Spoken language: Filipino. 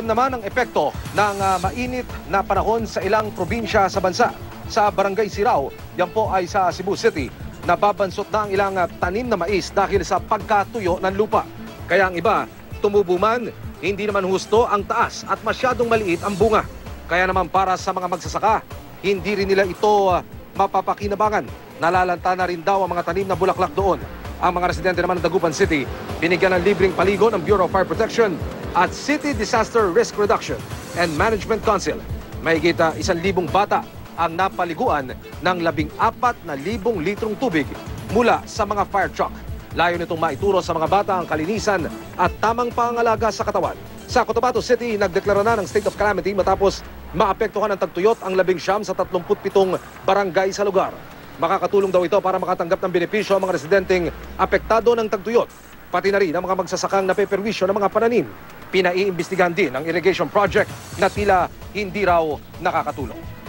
Ramdam naman ang epekto ng ah, mainit na panahon sa ilang probinsya sa bansa. Sa Barangay Sirao, yan po ay sa Cebu City, nababansot na ang ilang ah, tanim na mais dahil sa pagkatuyo ng lupa. Kaya ang iba, tumubo man, hindi naman husto ang taas at masyadong maliit ang bunga. Kaya naman para sa mga magsasaka, hindi rin nila ito ah, mapapakinabangan. Nalalanta na rin daw ang mga tanim na bulaklak doon. Ang mga residente naman ng Dagupan City, binigyan ng libreng paligo ng Bureau of Fire Protection at City Disaster Risk Reduction and Management Council. May kita isang libong bata ang napaliguan ng labing apat na libong litrong tubig mula sa mga fire truck. Layo nitong maituro sa mga bata ang kalinisan at tamang pangalaga sa katawan. Sa Cotabato City, nagdeklara na ng state of calamity matapos maapektuhan ng tagtuyot ang labing siyam sa 37 barangay sa lugar. Makakatulong daw ito para makatanggap ng benepisyo ang mga residenteng apektado ng tagtuyot, pati na rin ang mga magsasakang napeperwisyo ng mga pananim. Pinaiimbestigahan din ang irrigation project na tila hindi raw nakakatulong.